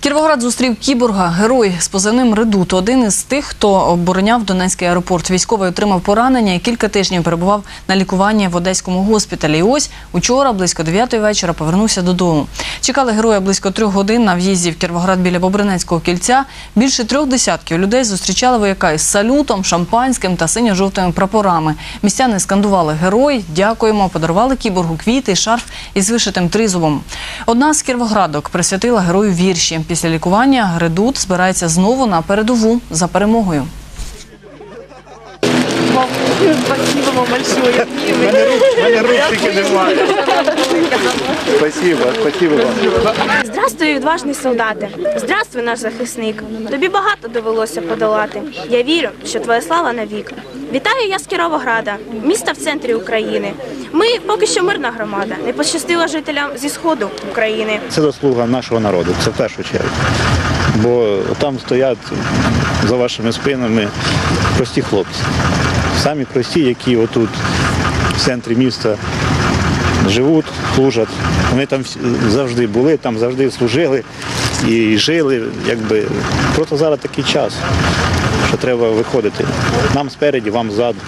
Кіровоград зустрів кіборга, герой з позивним Редут. Один із тих, хто обороняв Донецький аеропорт. Військовий отримав поранення і кілька тижнів перебував на лікуванні в одеському госпіталі. І ось учора, близько 9 вечора, повернувся додому. Чекали героя близько трьох годин на в'їзді в Кіровоград біля Бобринецького кільця. Більше трьох десятків людей зустрічали вояка із салютом, шампанським та синьо-жовтими прапорами. Містяни скандували герой, дякуємо, подарували кіборгу квіти, шарф із вишитим тризубом. Одна з кіровоградок присвятила герою вірші. Після лікування Редут збирається знову на передову за перемогою. Спасибо вам большое. мене рук, мене ручки немає. Спасибо, спасибо вам. Здравствуй, відважний солдати. Здравствуй, наш захисник. Тобі багато довелося подолати. Я вірю, що твоя слава навік. Вітаю я з Кіровограда, міста в центрі України. Ми поки що мирна громада. Не пощастило жителям зі сходу України. Це заслуга нашого народу, це в першу чергу. Бо там стоять за вашими спинами прості хлопці. Самі прості, які отут в центрі міста живуть, служать. Вони там завжди були, там завжди служили і жили. Якби. Просто зараз такий час, що треба виходити. Нам спереді, вам ззаду.